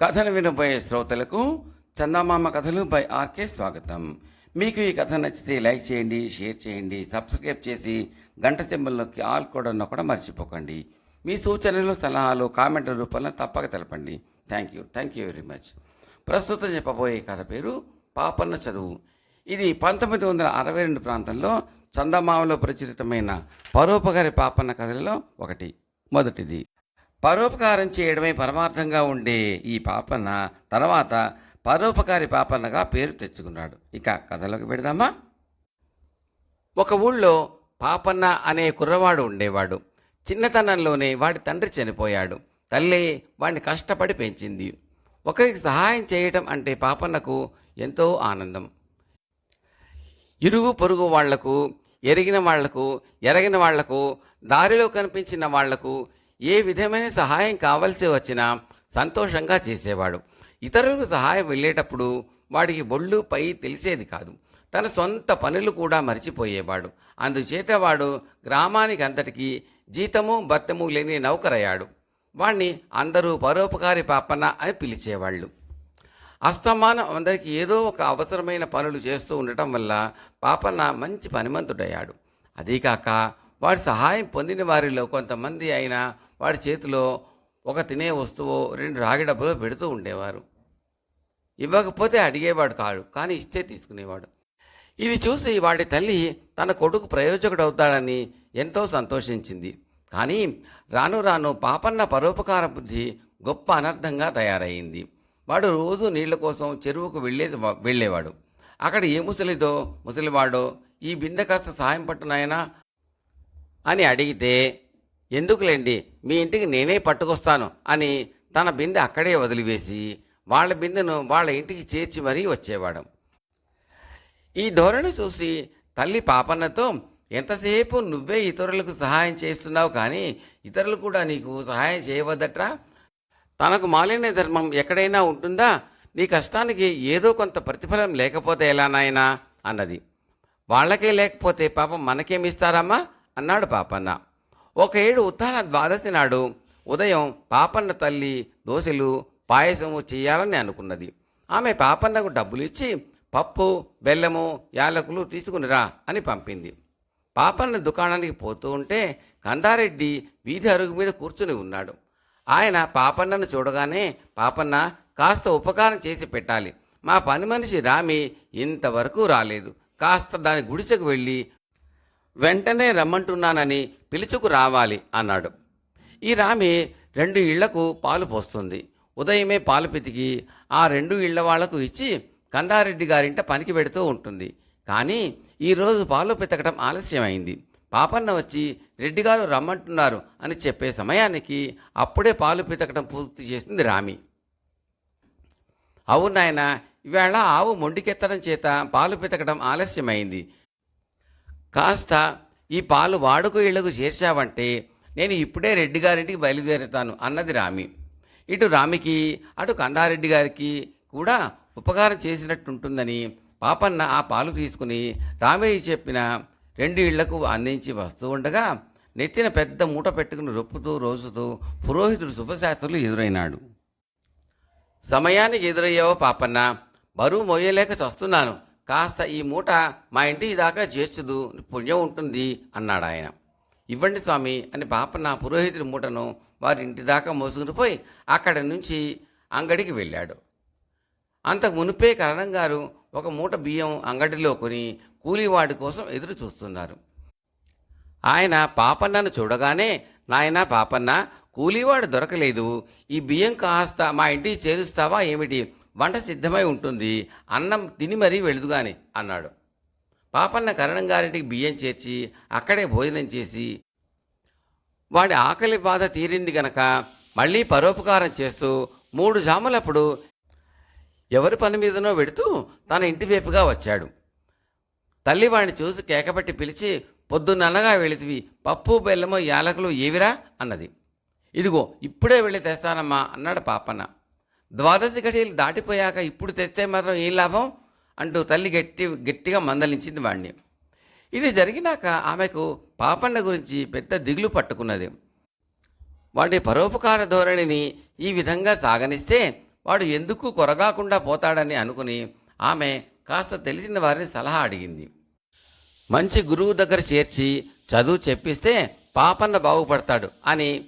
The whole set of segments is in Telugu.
కథను వినబోయే శ్రోతలకు చందమామ కథలు బై ఆర్కే స్వాగతం. మీకు ఈ కథ నచ్చితే లైక్ చేయండి షేర్ చేయండి సబ్స్క్రైబ్ చేసి గంట సింబల్లోకి ఆల్ కూడా కూడా మర్చిపోకండి. మీ సూచనలు సలహాలు కామెంట్ల రూపంలో తప్పక తెలపండి. Thank you thank you very much ప్రస్తుతం చెప్పబోయే కథ పేరు పాపన్న చదువు. ఇది పంతొమ్మిది వందల అరవై రెండు ప్రాంతంలో చందమామలో ప్రచురితమైన పరోపకారి పాపన్న కథలలో ఒకటి మొదటిది. పరోపకారం చేయడమే పరమార్థంగా ఉండే ఈ పాపన్న తర్వాత పరోపకారి పాపన్నగా పేరు తెచ్చుకున్నాడు. ఇక కథలోకి పెడదామా ఒక ఊళ్ళో పాపన్న అనే కుర్రవాడు ఉండేవాడు. చిన్నతనంలోనే వాడి తండ్రి చనిపోయాడు. తల్లి వాడిని కష్టపడి పెంచింది. ఒకరికి సహాయం చేయటం అంటే పాపన్నకు ఎంతో ఆనందం. ఇరుగు పొరుగు వాళ్ళకు ఎరిగిన వాళ్ళకు ఎరగిన వాళ్ళకు దారిలో కనిపించిన వాళ్ళకు ఏ విధమైన సహాయం కావలసి వచ్చినా సంతోషంగా చేసేవాడు. ఇతరులకు సహాయం వెళ్ళేటప్పుడు వాడికి బొళ్ళు పై తెలిసేది కాదు. తన సొంత పనులు కూడా మరిచిపోయేవాడు. అందుచేత వాడు గ్రామానికి అంతటికీ జీతము భర్తము లేని నౌకరయ్యాడు. వాణ్ణి అందరూ పరోపకారి పాపన్న అని పిలిచేవాళ్ళు. అస్తమానం అందరికీ ఏదో ఒక అవసరమైన పనులు చేస్తూ ఉండటం వల్ల పాపన్న మంచి పనిమంతుడయ్యాడు. అదీకాక వాడి సహాయం పొందిన వారిలో కొంతమంది అయినా వాడి చేతిలో ఒక తినే వస్తువు రెండు రాగి డబ్బులు పెడుతూ ఉండేవారు. ఇవ్వకపోతే అడిగేవాడు కాడు కానీ ఇస్తే తీసుకునేవాడు. ఇది చూసి వాడి తల్లి తన కొడుకు ప్రయోజకుడు అవుతాడని ఎంతో సంతోషించింది. కానీ రాను రాను పాపన్న పరోపకార బుద్ధి గొప్ప అనర్థంగా తయారయింది వాడు రోజు నీళ్ళ కోసం చెరువుకు వెళ్ళేది వెళ్ళేవాడు. అక్కడ ఏ ముసలిదో ముసలివాడో ఈ బిందె కాస్త సాయం పట్టునాయనా అని అడిగితే ఎందుకులేండి? మీ ఇంటికి నేనే పట్టుకొస్తాను అని తన బిందె అక్కడే వదిలివేసి వాళ్ళ బిందెను వాళ్ళ ఇంటికి చేర్చి మరీ వచ్చేవాడు. ఈ ధోరణి చూసి తల్లి పాపన్నతో ఎంతసేపు నువ్వే ఇతరులకు సహాయం చేస్తున్నావు కానీ ఇతరులు కూడా నీకు సహాయం చేయవద్దట్రా? తనకు మాలిన్య ధర్మం ఎక్కడైనా ఉంటుందా? నీ కష్టానికి ఏదో కొంత ప్రతిఫలం లేకపోతే ఎలా నాయనా? అన్నది. వాళ్ళకే లేకపోతే పాపం మనకేమిస్తారమ్మా అన్నాడు పాపన్న. ఒక ఏడు ఉత్తాన ద్వాదశి నాడు ఉదయం పాపన్న తల్లి దోశలు పాయసము చేయాలని అనుకున్నది. ఆమె పాపన్నకు డబ్బులు ఇచ్చి పప్పు బెల్లము యాలకులు తీసుకునిరా అని పంపింది. పాపన్న దుకాణానికి పోతూ ఉంటే కందారెడ్డి వీధి అరుగు మీద కూర్చుని ఉన్నాడు. ఆయన పాపన్నను చూడగానే పాపన్న కాస్త ఉపకారం చేసి పెట్టాలి. మా పని మనిషి రామి ఇంతవరకు రాలేదు. కాస్త దాని గుడిసెకు వెళ్ళి వెంటనే రమ్మంటున్నానని పిలుచుకు రావాలి అన్నాడు. ఈ రామి రెండు ఇళ్ళకు పాలు పోస్తుంది. ఉదయమే పాలు పితికి ఆ రెండు ఇళ్ళ వాళ్ళకు ఇచ్చి కందారెడ్డి గారింట పనికి పెడుతూ ఉంటుంది. కానీ ఈరోజు పాలు పితకడం ఆలస్యమైంది. పాపన్న వచ్చి రెడ్డిగారు రమ్మంటున్నారు అని చెప్పే సమయానికి అప్పుడే పాలు పితకడం పూర్తి చేసింది రామి. అవును నాయన ఇవాళ ఆవు మొండికెత్తడం చేత పాలు పితకడం ఆలస్యమైంది. కాస్త ఈ పాలు వాడుకు ఇళ్ళకు చేర్చావంటే నేను ఇప్పుడే రెడ్డి గారింటికి బయలుదేరుతాను అన్నది రామి. ఇటు రామికి అటు కందారెడ్డి గారికి కూడా ఉపకారం చేసినట్టుంటుందని పాపన్న ఆ పాలు తీసుకుని రామయ్య చెప్పిన రెండు ఇళ్ళకు అందించి వస్తూ ఉండగా నెత్తిన పెద్ద మూట పెట్టుకుని రొప్పుతూ రోజుతూ పురోహితుడు శుభశాస్త్రులు ఎదురైనాడు. సమయానికి ఎదురయ్యావో పాపన్న బరువు మోయలేక చస్తున్నాను. కాస్త ఈ మూట మా ఇంటి దాకా చేర్చుదు పుణ్యం ఉంటుంది అన్నాడు ఆయన. ఇవ్వండి స్వామి అని పాపన్న పురోహితుడి మూటను వారి ఇంటి దాకా మోసుకుని పోయి అక్కడి నుంచి అంగడికి వెళ్ళాడు. అంతకు మునిపే కరణం గారు ఒక మూట బియ్యం అంగడిలో కొని కూలీవాడి కోసం ఎదురు చూస్తున్నారు. ఆయన పాపన్నను చూడగానే నాయనా పాపన్న కూలీవాడు దొరకలేదు. ఈ బియ్యం కాస్త మా ఇంటికి చేరుస్తావా ఏమిటి? వంట సిద్ధమై ఉంటుంది అన్నం తిని మరీ వెళుదుగాని అన్నాడు. పాపన్న కరణం గారింటికి బియ్యం చేర్చి అక్కడే భోజనం చేసి వాడి ఆకలి బాధ తీరింది గనక మళ్ళీ పరోపకారం చేస్తూ మూడు జాములప్పుడు ఎవరి పని మీదనో వెడుతూ తన ఇంటి వైపుగా వచ్చాడు. తల్లి వాడిని చూసి కేకబెట్టి పిలిచి పొద్దున్ననగా వెళితివి పప్పు బెల్లము యాలకులు ఏవిరా? అన్నది. ఇదిగో ఇప్పుడే వెళ్ళి తెస్తానమ్మా అన్నాడు పాపన్న. ద్వాదశి గడియలు దాటిపోయాక ఇప్పుడు తెస్తే మాత్రం ఏం లాభం? అంటూ తల్లి గట్టి గట్టిగా మందలించింది వాణ్ణి. ఇది జరిగినాక ఆమెకు పాపన్న గురించి పెద్ద దిగులు పట్టుకున్నది. వాడి పరోపకార ధోరణిని ఈ విధంగా సాగనిస్తే వాడు ఎందుకు కొరగాకుండా పోతాడని అనుకుని ఆమె కాస్త తెలిసిన వారిని సలహా అడిగింది. మంచి గురువు దగ్గర చేర్చి చదువు చెప్పిస్తే పాపన్న బాగుపడతాడు అని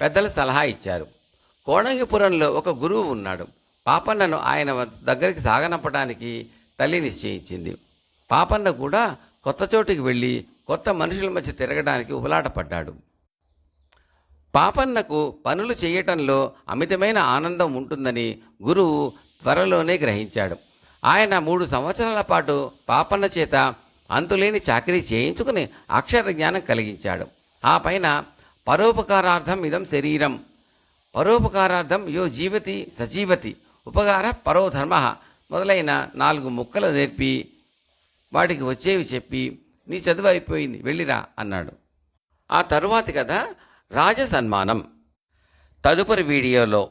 పెద్దలు సలహా ఇచ్చారు. కోణంగిపురంలో ఒక గురువు ఉన్నాడు. పాపన్నను ఆయన దగ్గరికి సాగనంపడానికి తల్లి నిశ్చయించింది. పాపన్న కూడా కొత్త చోటుకి వెళ్ళి కొత్త మనుషుల మధ్య తిరగడానికి ఉబలాటపడ్డాడు. పాపన్నకు పనులు చేయటంలో అమితమైన ఆనందం ఉంటుందని గురువు త్వరలోనే గ్రహించాడు. ఆయన మూడు సంవత్సరాల పాటు పాపన్న చేత అంతులేని చాకరీ చేయించుకుని అక్షర జ్ఞానం కలిగించాడు. ఆ పైన పరోపకారార్థం ఇదం శరీరం. పరోపకారార్థం యో జీవతి సజీవతి. ఉపకార పరోధర్మ. మొదలైన నాలుగు ముక్కలు నేర్పి వాడికి వచ్చేవి చెప్పి నీ చదువు అయిపోయింది వెళ్ళిరా అన్నాడు. ఆ తరువాతి కథ రాజ సన్మానం తదుపరి వీడియోలో